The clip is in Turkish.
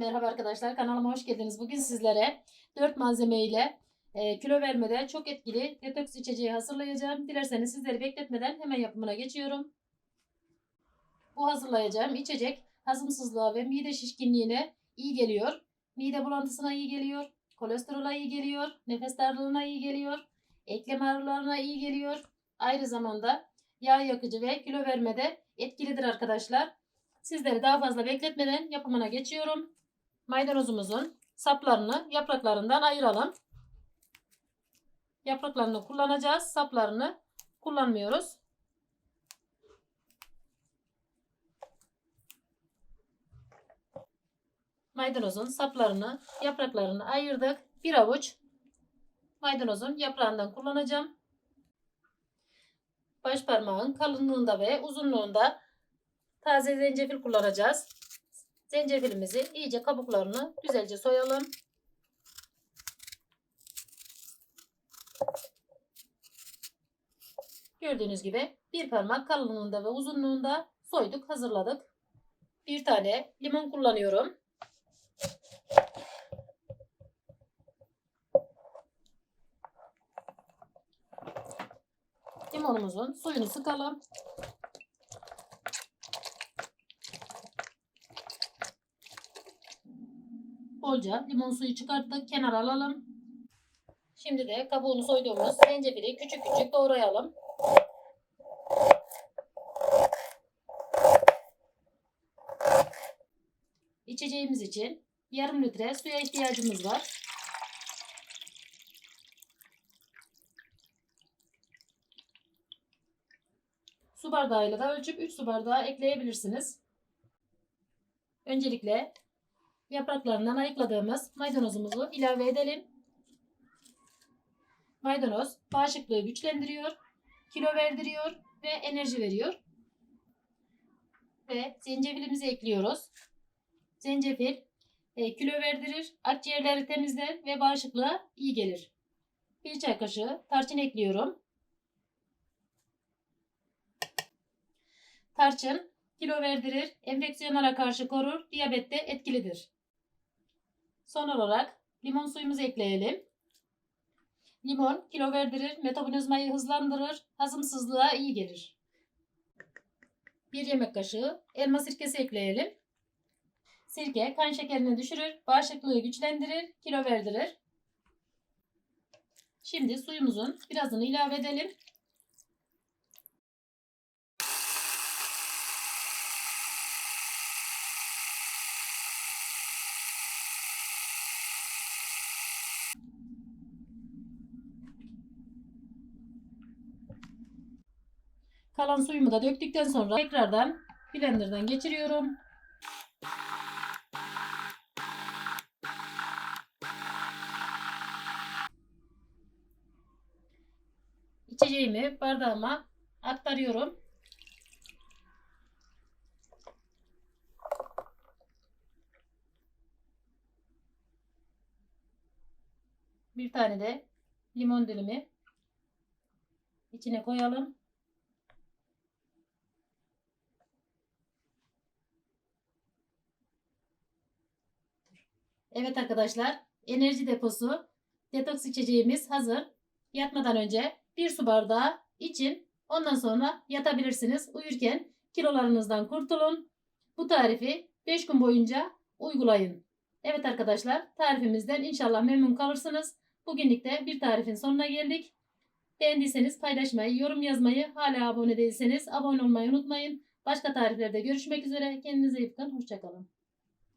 Merhaba arkadaşlar kanalıma hoş geldiniz. Bugün sizlere 4 malzeme ile e, kilo vermede çok etkili detoks içeceği hazırlayacağım. Dilerseniz sizleri bekletmeden hemen yapımına geçiyorum. Bu hazırlayacağım içecek hazımsızlığa ve mide şişkinliğine iyi geliyor. Mide bulantısına iyi geliyor. Kolesterola iyi geliyor. Nefes darlığına iyi geliyor. Eklem ağrılarına iyi geliyor. Aynı zamanda yağ yakıcı ve kilo vermede etkilidir arkadaşlar. Sizleri daha fazla bekletmeden yapımına geçiyorum. Maydanozumuzun saplarını yapraklarından ayıralım. Yapraklarını kullanacağız. Saplarını kullanmıyoruz. Maydanozun saplarını, yapraklarını ayırdık. Bir avuç maydanozun yaprağından kullanacağım. Baş parmağın kalınlığında ve uzunluğunda taze zencefil kullanacağız. Zencefilimizi iyice kabuklarını güzelce soyalım. Gördüğünüz gibi bir parmak kalınlığında ve uzunluğunda soyduk, hazırladık. Bir tane limon kullanıyorum. Limonumuzun suyunu sıkalım. Bolca limon suyu çıkarttık. Kenara alalım. Şimdi de kabuğunu soyduğumuz zencefili küçük küçük doğrayalım. İçeceğimiz için yarım litre suya ihtiyacımız var. Su bardağıyla da ölçüp 3 su bardağı ekleyebilirsiniz. Öncelikle yapraklarından ayıkladığımız maydanozumuzu ilave edelim. Maydanoz bağışıklığı güçlendiriyor, kilo verdiriyor ve enerji veriyor. Ve zencefilimizi ekliyoruz. Zencefil e, kilo verdirir, akciğerleri temizler ve bağışıklığa iyi gelir. Bir çay kaşığı tarçın ekliyorum. Tarçın kilo verdirir, enfeksiyonlara karşı korur, diyabette etkilidir. Son olarak limon suyumuzu ekleyelim. Limon kilo verdirir, metabolizmayı hızlandırır, hazımsızlığa iyi gelir. Bir yemek kaşığı elma sirkesi ekleyelim. Sirke kan şekerini düşürür, bağışıklığı güçlendirir, kilo verdirir. Şimdi suyumuzun birazını ilave edelim. Kalan suyumu da döktükten sonra tekrardan blenderdan geçiriyorum. İçeceğimi bardağıma aktarıyorum. Bir tane de limon dilimi içine koyalım. Evet arkadaşlar, enerji deposu detoks içeceğimiz hazır. Yatmadan önce bir su bardağı için ondan sonra yatabilirsiniz. Uyurken kilolarınızdan kurtulun. Bu tarifi 5 gün boyunca uygulayın. Evet arkadaşlar, tarifimizden inşallah memnun kalırsınız. Bugünlük de bir tarifin sonuna geldik. Beğendiyseniz paylaşmayı, yorum yazmayı, hala abone değilseniz abone olmayı unutmayın. Başka tariflerde görüşmek üzere. Kendinize iyi bakın. Hoşçakalın.